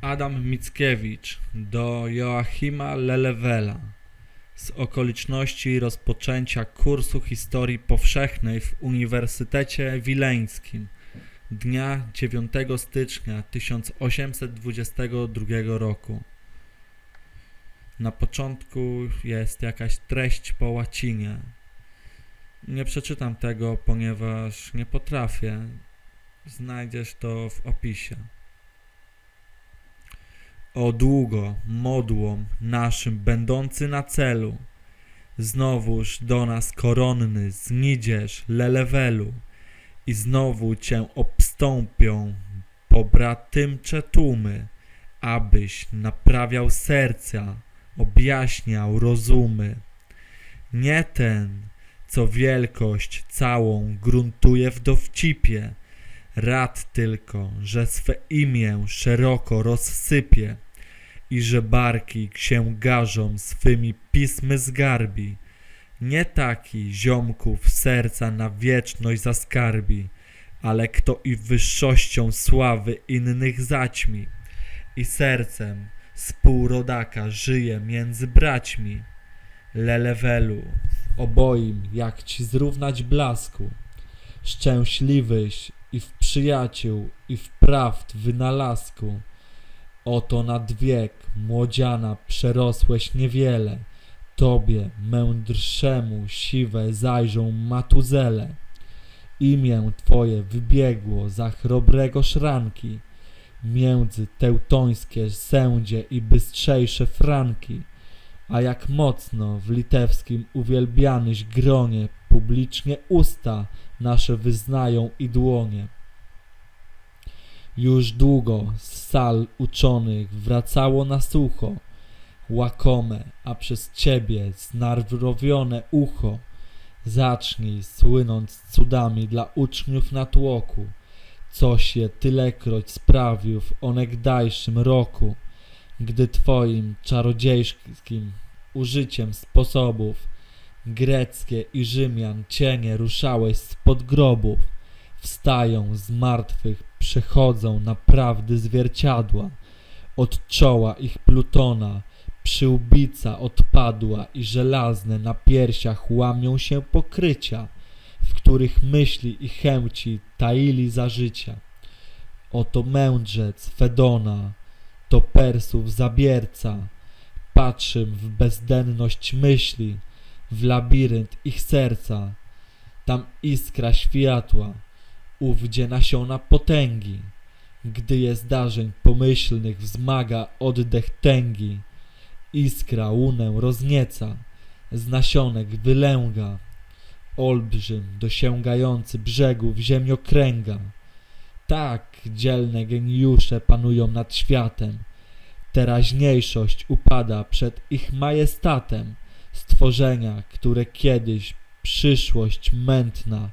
Adam Mickiewicz do Joachima Lelewela z okoliczności rozpoczęcia kursu historii powszechnej w Uniwersytecie Wileńskim dnia 9 stycznia 1822 roku. Na początku jest jakaś treść po łacinie. Nie przeczytam tego, ponieważ nie potrafię. Znajdziesz to w opisie. O długo, modłom naszym będący na celu, znowuż do nas koronny znidziesz lelewelu i znowu cię obstąpią pobratymcze tłumy, abyś naprawiał serca, objaśniał rozumy. Nie ten, co wielkość całą gruntuje w dowcipie, rad tylko, że swe imię szeroko rozsypie i że barki księgarzom swymi pismy zgarbi. Nie taki ziomków serca na wieczność zaskarbi, ale kto i wyższością sławy innych zaćmi i sercem współrodaka żyje między braćmi. Lelewelu, oboim jak ci zrównać blasku, szczęśliwyś i w przyjaciół, i w prawd wynalazku. Oto nad wiek młodziana przerosłeś niewiele, tobie mędrszemu siwe zajrzą matuzele. Imię twoje wybiegło za chrobrego szranki, między teutońskie sędzie i bystrzejsze franki, a jak mocno w litewskim uwielbianyś gronie publicznie usta nasze wyznają i dłonie. Już długo z sal uczonych wracało na sucho, łakome, a przez ciebie znarwrowione ucho. Zacznij słynąc cudami dla uczniów na tłoku, coś je tylekroć sprawił w onegdajszym roku, gdy twoim czarodziejskim użyciem sposobów greckie i Rzymian cienie ruszałeś spod grobów, wstają z martwych, przechodzą naprawdę zwierciadła, od czoła ich Plutona przyłbica odpadła i żelazne na piersiach łamią się pokrycia, w których myśli i chęci taili za życia. Oto mędrzec Fedona, to Persów zabierca, patrzy w bezdenność myśli, w labirynt ich serca. Tam iskra światła, ówdzie nasiona potęgi, gdy je zdarzeń pomyślnych wzmaga oddech tęgi. Iskra łunę roznieca, z nasionek wylęga, olbrzym dosięgający brzegów ziemiokręga. Tak dzielne geniusze panują nad światem, teraźniejszość upada przed ich majestatem, stworzenia, które kiedyś przyszłość mętna,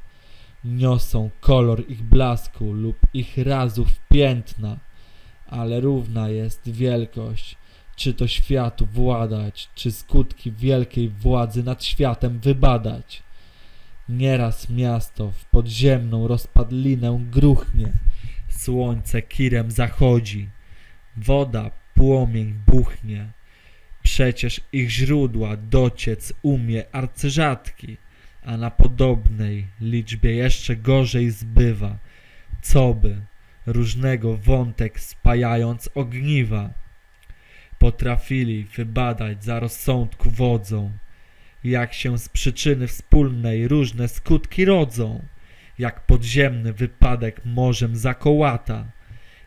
niosą kolor ich blasku lub ich razów piętna, ale równa jest wielkość, czy to światu władać, czy skutki wielkiej władzy nad światem wybadać. Nieraz miasto w podziemną rozpadlinę gruchnie, słońce kirem zachodzi, woda płomień buchnie. Przecież ich źródła dociec umie arcyrzadki, a na podobnej liczbie jeszcze gorzej zbywa, co by, różnego wątek spajając ogniwa, potrafili wybadać za rozsądku wodzą, jak się z przyczyny wspólnej różne skutki rodzą, jak podziemny wypadek morzem zakołata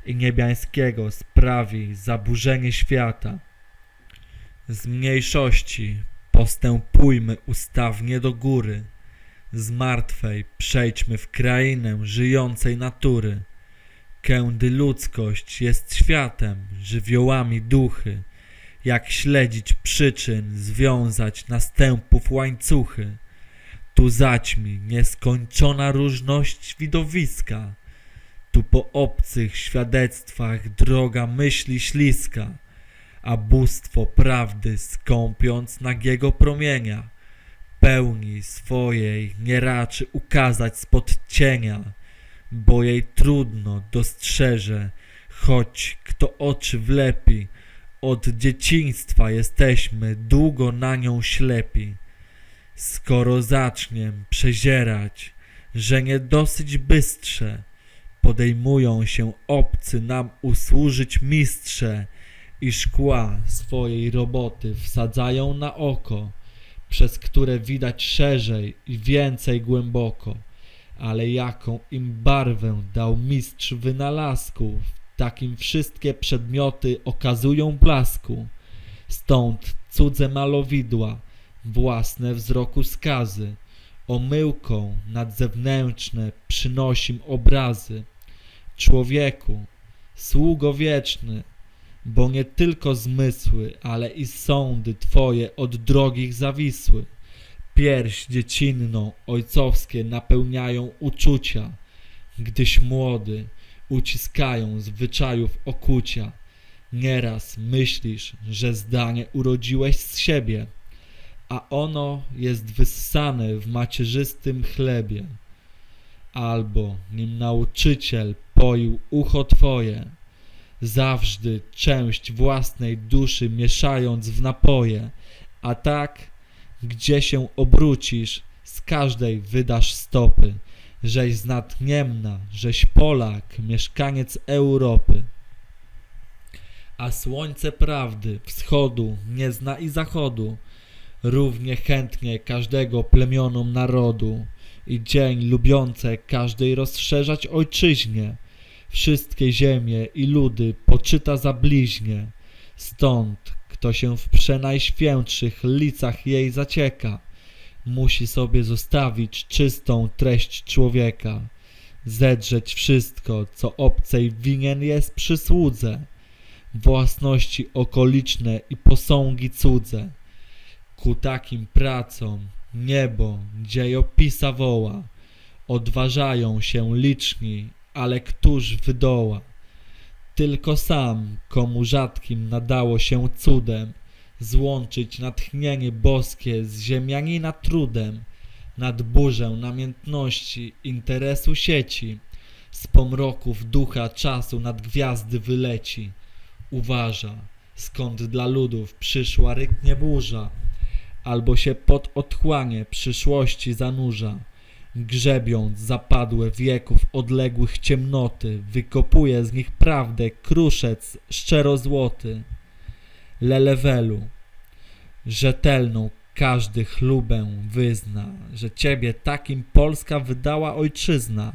i niebiańskiego sprawi zaburzenie świata. Z mniejszości postępujmy ustawnie do góry, z martwej przejdźmy w krainę żyjącej natury. Kędy ludzkość jest światem, żywiołami duchy, jak śledzić przyczyn, związać następów łańcuchy. Tu zaćmi nieskończona różność widowiska, tu po obcych świadectwach droga myśli śliska, a bóstwo prawdy skąpiąc nagiego promienia, pełni swojej nie raczy ukazać spod cienia, bo jej trudno dostrzeże Choć kto oczy wlepi, od dzieciństwa jesteśmy długo na nią ślepi. Skoro zaczniem przezierać, że nie dosyć bystrze, podejmują się obcy nam usłużyć mistrze i szkła swojej roboty wsadzają na oko, przez które widać szerzej i więcej głęboko. Ale jaką im barwę dał mistrz wynalazków, takim wszystkie przedmioty okazują blasku. Stąd cudze malowidła, własne wzroku skazy, omyłką nad zewnętrzne przynosim obrazy. Człowieku, sługo wieczny, bo nie tylko zmysły, ale i sądy twoje od drogich zawisły. Pierś dziecinną ojcowskie napełniają uczucia, gdyś młody uciskają zwyczajów okucia. Nieraz myślisz, że zdanie urodziłeś z siebie, a ono jest wyssane w macierzystym chlebie. Albo nim nauczyciel poił ucho twoje, zawsze część własnej duszy mieszając w napoje, a tak, gdzie się obrócisz, z każdej wydasz stopy, żeś z Niemna, żeś Polak, mieszkaniec Europy. A słońce prawdy, wschodu, nie zna i zachodu, równie chętnie każdego plemionom narodu i dzień lubiące każdej rozszerzać ojczyźnie, wszystkie ziemie i ludy poczyta za bliźnie. Stąd, kto się w przenajświętszych licach jej zacieka, musi sobie zostawić czystą treść człowieka, zedrzeć wszystko, co obcej winien jest przysłudze, własności okoliczne i posągi cudze. Ku takim pracom niebo dziejopisa woła, odważają się liczni, ale któż wydoła? Tylko sam, komu rzadkim nadało się cudem, złączyć natchnienie boskie z ziemianina trudem, nad burzę namiętności, interesu sieci, z pomroków ducha czasu nad gwiazdy wyleci. Uważa, skąd dla ludów przyszła ryknie burza, albo się pod otchłanie przyszłości zanurza. Grzebiąc zapadłe wieków odległych ciemnoty, wykopuje z nich prawdę kruszec szczerozłoty. Lelewelu, rzetelną każdy chlubę wyzna, że ciebie takim Polska wydała ojczyzna.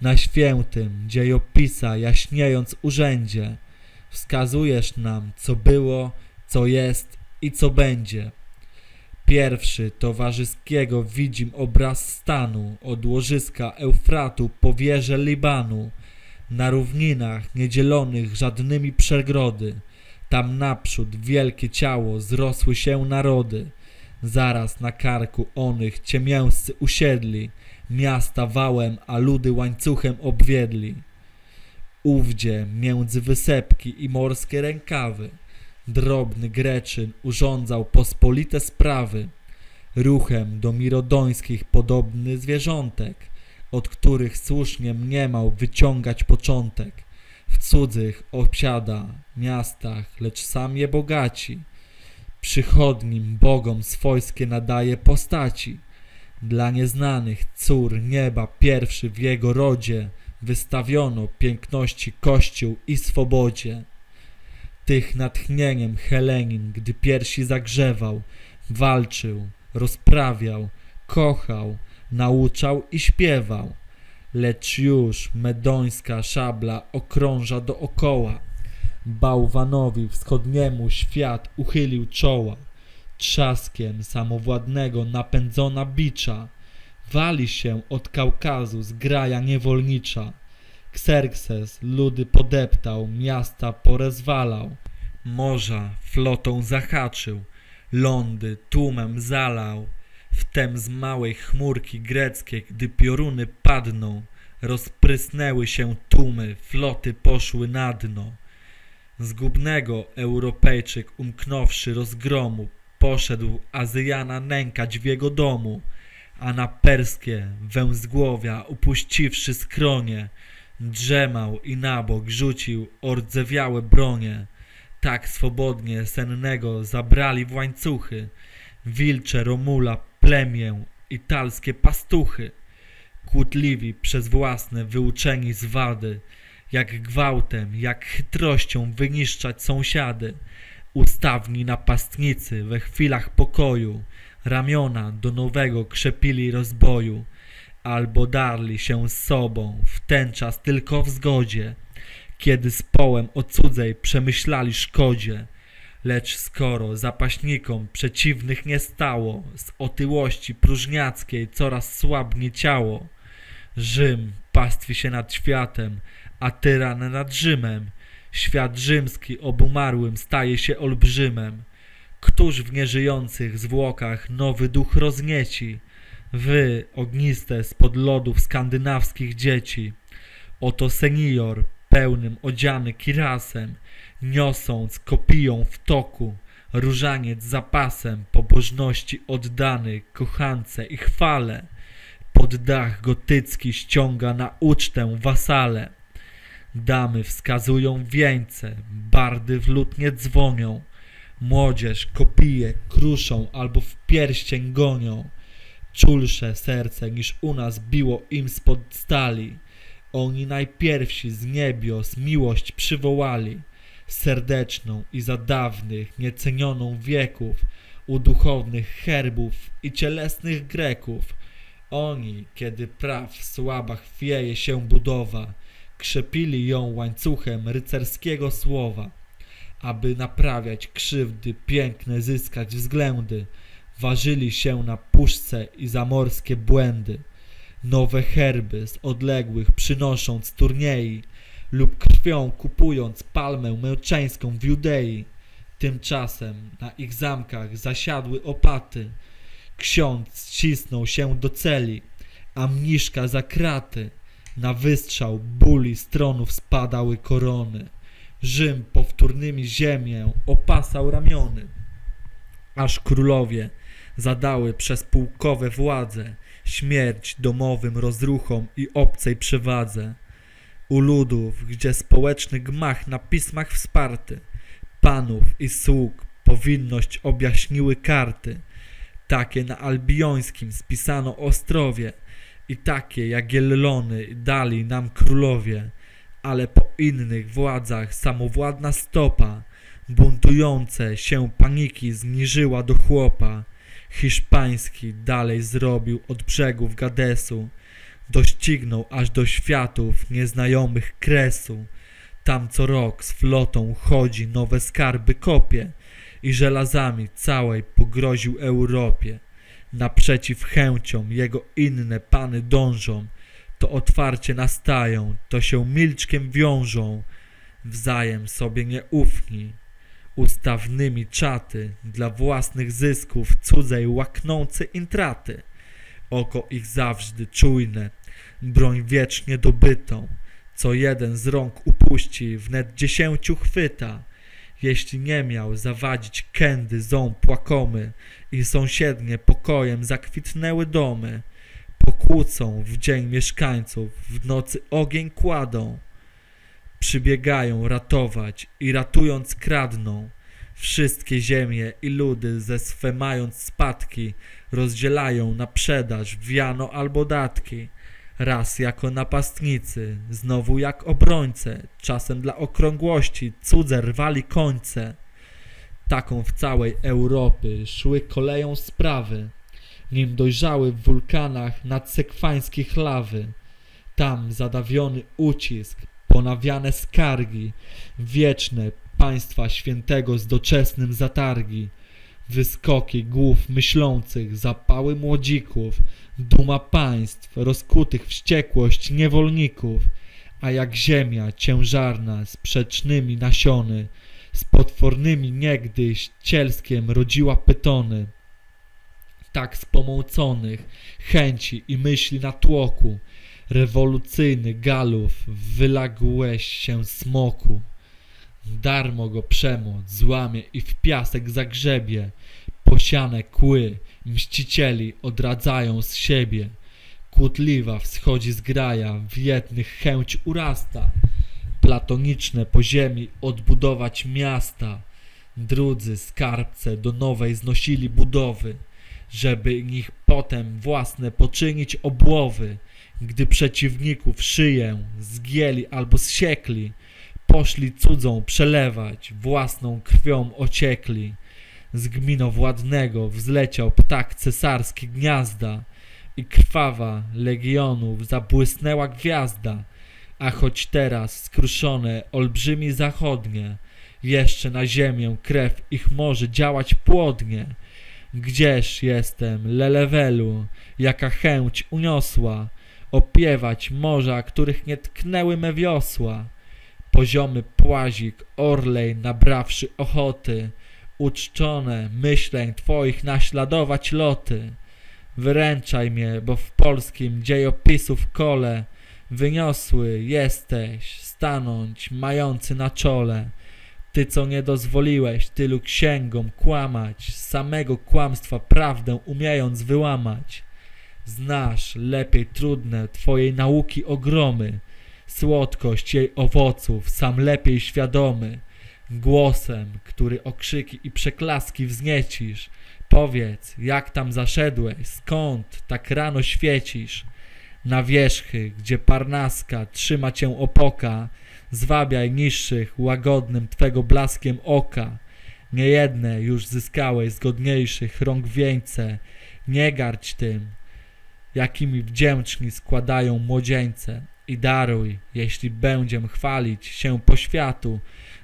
Na świętym dziejopisa jaśniejąc urzędzie, wskazujesz nam, co było, co jest i co będzie. Pierwszy towarzyskiego widzim obraz stanu od łożyska Eufratu po wieże Libanu, na równinach niedzielonych żadnymi przegrody, tam naprzód wielkie ciało zrosły się narody, zaraz na karku onych ciemięscy usiedli, miasta wałem, a ludy łańcuchem obwiedli. Ówdzie między wysepki i morskie rękawy, drobny Greczyn urządzał pospolite sprawy, ruchem do mirodońskich podobny zwierzątek, od których słusznie mniemał wyciągać początek. W cudzych obsiada miastach, lecz sam je bogaci. Przychodnim bogom swojskie nadaje postaci. Dla nieznanych cór nieba pierwszy w jego rodzie wystawiono piękności kościół i swobodzie. Tych natchnieniem Helenin, gdy piersi zagrzewał, walczył, rozprawiał, kochał, nauczał i śpiewał. Lecz już medońska szabla okrąża dookoła. Bałwanowi wschodniemu świat uchylił czoła. Trzaskiem samowładnego napędzona bicza. Wali się od Kaukazu zgraja niewolnicza. Xerxes ludy podeptał, miasta porezwalał. Morza flotą zahaczył, lądy tłumem zalał. Wtem z małej chmurki greckiej, gdy pioruny padną, rozprysnęły się tłumy, floty poszły na dno. Zgubnego Europejczyk umknąwszy rozgromu, poszedł Azjana nękać w jego domu, a na perskie węzgłowia upuściwszy skronie, Drzemał i na bok rzucił ordzewiałe bronie. Tak swobodnie sennego zabrali w łańcuchy. Wilcze Romula plemię, italskie pastuchy. Kłótliwi przez własne wyuczeni zwady, jak gwałtem, jak chytrością wyniszczać sąsiady. Ustawni napastnicy we chwilach pokoju, ramiona do nowego krzepili rozboju, albo darli się z sobą w ten czas tylko w zgodzie, kiedy z połem o cudzej przemyślali szkodzie. Lecz skoro zapaśnikom przeciwnych nie stało, z otyłości próżniackiej coraz słabnie ciało, Rzym pastwi się nad światem, a tyran nad Rzymem. Świat rzymski obumarłym staje się olbrzymem. Któż w nieżyjących zwłokach nowy duch roznieci? Wy, ogniste spod lodów skandynawskich dzieci. Oto senior, pełnym odziany kirasem, niosąc kopiją w toku, różaniec zapasem pobożności oddany kochance i chwale. Pod dach gotycki ściąga na ucztę wasale. Damy wskazują wieńce, bardy w lutnie dzwonią. Młodzież kopije, kruszą albo w pierścień gonią. Czulsze serce niż u nas biło im spod stali. Oni najpierwsi z niebios miłość przywołali. Serdeczną i za dawnych, niecenioną wieków, u duchownych herbów i cielesnych Greków. Oni, kiedy praw słaba chwieje się budowa, krzepili ją łańcuchem rycerskiego słowa, aby naprawiać krzywdy, piękne zyskać względy, ważyli się na puszce i zamorskie błędy, nowe herby z odległych przynosząc turniej lub krwią kupując palmę męczeńską w Judei. Tymczasem na ich zamkach zasiadły opaty, ksiądz cisnął się do celi, a mniszka za kraty. Na wystrzał bóli stronów spadały korony. Rzym powtórnymi ziemię opasał ramiony. Aż królowie zadały przez pułkowe władze śmierć domowym rozruchom i obcej przewadze. U ludów, gdzie społeczny gmach na pismach wsparty, panów i sług powinność objaśniły karty, takie na albiońskim spisano ostrowie i takie Jagiellony dali nam królowie, ale po innych władzach samowładna stopa, buntujące się paniki zniżyła do chłopa. Hiszpański dalej zrobił od brzegów Gadesu, doścignął aż do światów nieznajomych kresu. Tam co rok z flotą chodzi, nowe skarby kopie i żelazami całej pogroził Europie. Naprzeciw chęciom jego inne pany dążą, to otwarcie nastają, to się milczkiem wiążą, wzajem sobie nieufni, ustawnymi czaty, dla własnych zysków cudzej łaknące intraty. Oko ich zawsze czujne, broń wiecznie dobytą, co jeden z rąk upuści, wnet dziesięciu chwyta. Jeśli nie miał zawadzić kędy ząb łakomy i sąsiednie pokojem zakwitnęły domy, pokłócą w dzień mieszkańców, w nocy ogień kładą, przybiegają ratować i ratując kradną, wszystkie ziemie i ludy ze swe mając spadki rozdzielają na przedaż wiano albo datki, raz jako napastnicy, znowu jak obrońcy, czasem dla okrągłości cudze rwali końce. Taką w całej Europy szły koleją sprawy, nim dojrzały w wulkanach nadsekwańskich lawy. Tam zadawiony ucisk, ponawiane skargi, wieczne państwa świętego z doczesnym zatargi, wyskoki głów myślących, zapały młodzików, duma państw rozkutych wściekłość niewolników, a jak ziemia ciężarna sprzecznymi nasiony, z potwornymi niegdyś cielskiem rodziła pytony, tak spomąconych chęci i myśli na tłoku, rewolucyjny galów wylagłeś się smoku. Darmo go przemoc złamie i w piasek zagrzebie, posiane kły mścicieli odradzają z siebie. Kłótliwa wschodzi z graja, w jednych chęć urasta. Platoniczne po ziemi odbudować miasta. Drudzy skarbce do nowej znosili budowy, żeby nich potem własne poczynić obłowy. Gdy przeciwników szyję zgięli albo zsiekli, poszli cudzą przelewać, własną krwią ociekli. Z gminowładnego wzleciał ptak cesarski gniazda i krwawa legionów zabłysnęła gwiazda. A choć teraz skruszone olbrzymi zachodnie, jeszcze na ziemię krew ich może działać płodnie. Gdzież jestem, Lelewelu, jaka chęć uniosła, opiewać morza, których nie tknęły me wiosła. Poziomy płazik, orlej nabrawszy ochoty, uczczone myśleń twoich naśladować loty. Wyręczaj mnie, bo w polskim dziejopisu w kole wyniosły jesteś stanąć mający na czole. Ty, co nie dozwoliłeś tylu księgom kłamać, samego kłamstwa prawdę umiejąc wyłamać. Znasz lepiej trudne twojej nauki ogromy, słodkość jej owoców sam lepiej świadomy. Głosem, który okrzyki i przeklaski wzniecisz, powiedz, jak tam zaszedłeś, skąd tak rano świecisz. Na wierzchy, gdzie Parnaska trzyma cię opoka, zwabiaj niższych łagodnym twego blaskiem oka. Niejedne już zyskałeś zgodniejszych rąk wieńce, nie gardź tym, jakimi wdzięczni składają młodzieńce i daruj, jeśli będziem chwalić się po światu,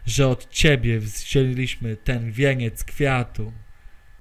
że od Ciebie wzięliśmy ten wieniec kwiatu.